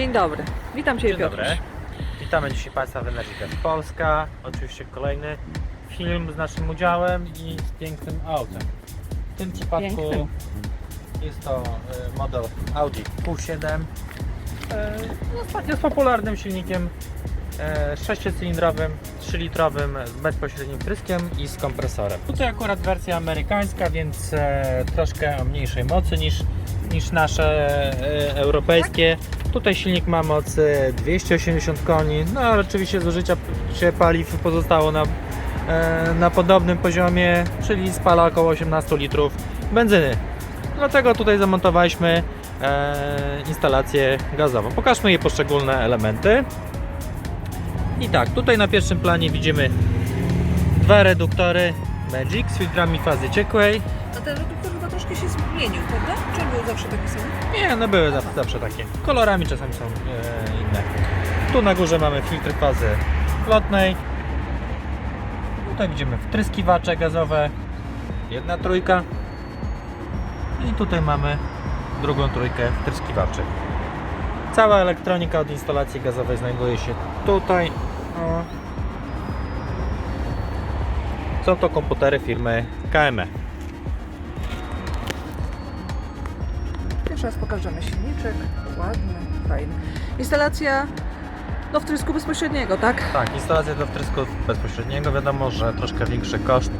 Dzień dobry. Witam Cię Dzień Piotruś. dobry. Witamy dzisiaj Państwa w Energy Gas Polska. Oczywiście kolejny film z naszym udziałem i z pięknym autem. W tym przypadku Pięknym. jest to e, model Audi Q7 e, no, ostatnio z popularnym silnikiem 6-cylindrowym, 3-litrowym z bezpośrednim wtryskiem i z kompresorem. Tutaj akurat wersja amerykańska, więc e, troszkę o mniejszej mocy niż, niż nasze e, europejskie. Tutaj silnik ma moc e, 280 koni, no ale oczywiście zużycia się paliw pozostało na, e, na podobnym poziomie, czyli spala około 18 litrów benzyny. Dlatego tutaj zamontowaliśmy e, instalację gazową. Pokażmy jej poszczególne elementy. I tak, tutaj na pierwszym planie widzimy dwa reduktory Magic z filtrami fazy ciekłej. A ten reduktor chyba troszkę się zmienił, prawda? Czy był zawsze taki sam? Nie, no były zawsze, zawsze takie. Kolorami czasami są e, inne. Tu na górze mamy filtry fazy lotnej. Tutaj widzimy wtryskiwacze gazowe. Jedna trójka. I tutaj mamy drugą trójkę wtryskiwaczy. Cała elektronika od instalacji gazowej znajduje się tutaj. Są to komputery firmy. KME. Pierwszy raz pokażemy silniczek. Ładny, fajny. Instalacja no wtrysku bezpośredniego, tak? Tak, instalacja do wtrysku bezpośredniego, wiadomo, że troszkę większy koszt.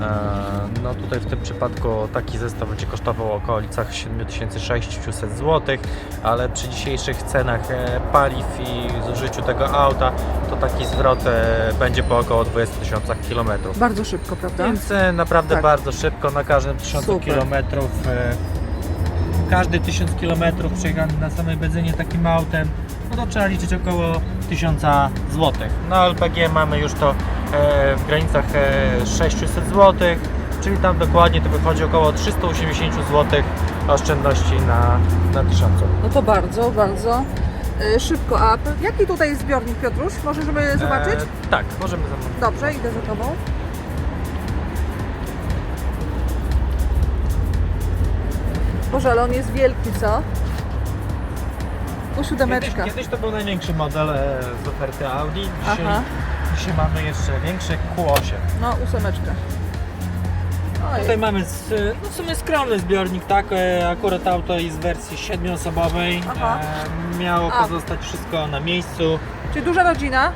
Eee, No tutaj w tym przypadku taki zestaw będzie kosztował w okolicach 7600 zł, ale przy dzisiejszych cenach e, paliw i zużyciu tego auta, to taki zwrot e, będzie po około 20 tysiącach kilometrów. Bardzo szybko, prawda? Więc e, naprawdę Tak. bardzo szybko, na każdym 1000 Super. kilometrów, e, każdy 1000 kilometrów przejechany na samej benzynie takim autem, no to trzeba liczyć około 1000 zł. Na LPG mamy już to e, w granicach e, 600 zł, czyli tam dokładnie to wychodzi około 380 zł oszczędności na, na 1000. No to bardzo, bardzo y, szybko. A p- jaki tutaj jest zbiornik, Piotruś? Możemy zobaczyć? E, tak, możemy zamontować. Dobrze, idę za Tobą. Boże, ale on jest wielki, co? Tu Kiedyś, siódemeczka. kiedyś to był największy model e, z oferty Audi, dzisiaj, Aha. Dzisiaj mamy jeszcze większy Q8. No, ósemeczka. Ojej. Tutaj mamy z, no w sumie skromny zbiornik, tak? E, Akurat auto jest w wersji siedmioosobowej. Aha. E, Miało A. pozostać wszystko na miejscu. Czyli duża rodzina.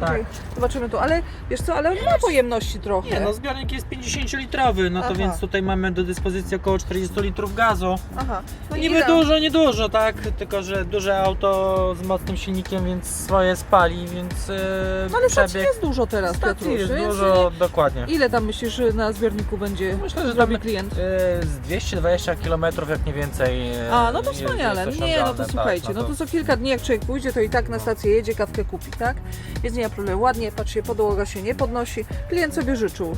Tak. Okej, Zobaczymy tu, ale wiesz co, ale on ma pojemności trochę. Nie, no zbiornik jest 50-litrowy, no to Aha. więc tutaj mamy do dyspozycji około 40 litrów gazu. Aha. No Niby ile? dużo, niedużo, tak? Tylko, że duże auto z mocnym silnikiem, więc swoje spali, więc e, No ale stacji jest dużo teraz, stacji Piotruś. jest więc dużo, dokładnie. Ile tam myślisz na zbiorniku będzie Myślę, że zrobi tam klient? e, z 220 km jak nie więcej. e, A, no to jest- wspaniale. jest Nie, no to osiągalne, słuchajcie, tak, no to za kilka dni jak człowiek pójdzie, to i tak na stację jedzie, kawkę kupi, tak? Więc nie ma problemu. Ładnie, patrzcie, podłoga się nie podnosi. Klient sobie życzył.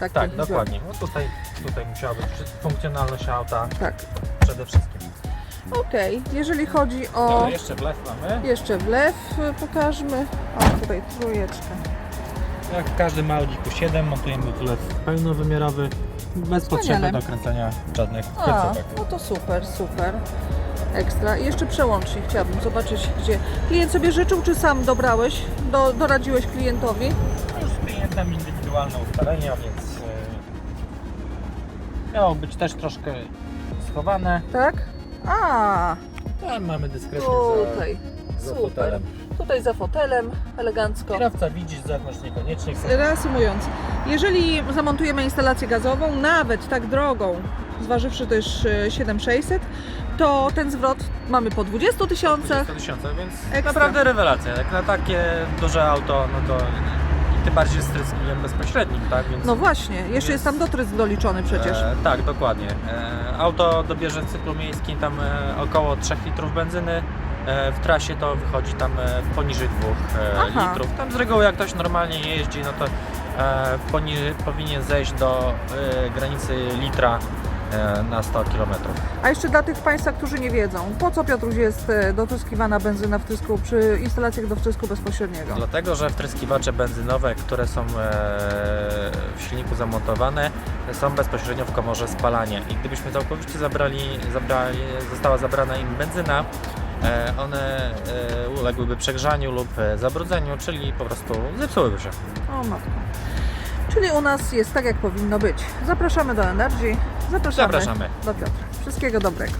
Tak, Tak, dokładnie. No tutaj, tutaj musiała być funkcjonalność auta Tak. przede wszystkim. Okej, jeżeli chodzi o Dobra, jeszcze wlew mamy. jeszcze wlew, y, pokażmy. O, tutaj trójeczkę. Jak w każdym Audi Q7 montujemy wlew pełnowymiarowy, bez Wspaniale. potrzeby dokręcania żadnych A, końcówek. no to super, super. Ekstra. I jeszcze przełącznik chciałabym zobaczyć, gdzie klient sobie życzył, czy sam dobrałeś, do, doradziłeś klientowi? No z klientem indywidualne ustalenia, więc e, miało być też troszkę schowane. Tak? A, Tam mamy dyskretnie tutaj. za Super. fotelem. Tutaj za fotelem, elegancko. Kierowca widzi zewnątrz niekoniecznie. Reasumując, jeżeli zamontujemy instalację gazową, nawet tak drogą, zważywszy też e, 7600, to ten zwrot mamy po 20 tysiącach. 100 tysięcy, więc Ekstra. naprawdę rewelacja. Jak na takie duże auto, no to tym bardziej z tryskiem bezpośrednim, tak? Więc, No właśnie, jeszcze Więc- jest tam dotrysk doliczony przecież. E, tak, dokładnie. E, auto dobierze w cyklu miejskim tam e, około 3 litrów benzyny. E, w trasie to wychodzi tam e, poniżej 2 e, litrów. Tam z reguły jak ktoś normalnie jeździ, no to e, poni- powinien zejść do e, granicy litra na 100 km. A jeszcze dla tych Państwa, którzy nie wiedzą, po co Piotruś jest e, dotryskiwana benzyna w trysku przy instalacjach do wtrysku bezpośredniego? Dlatego, że wtryskiwacze benzynowe, które są e, w silniku zamontowane, są bezpośrednio w komorze spalania. I gdybyśmy całkowicie zabrali, zabrali, została zabrana im benzyna, e, one e, uległyby przegrzaniu lub e, zabrudzeniu, czyli po prostu zepsułyby się. O matko. Czyli u nas jest tak, jak powinno być. Zapraszamy do Energii, zapraszamy, Zapraszamy. do Piotra. Wszystkiego dobrego.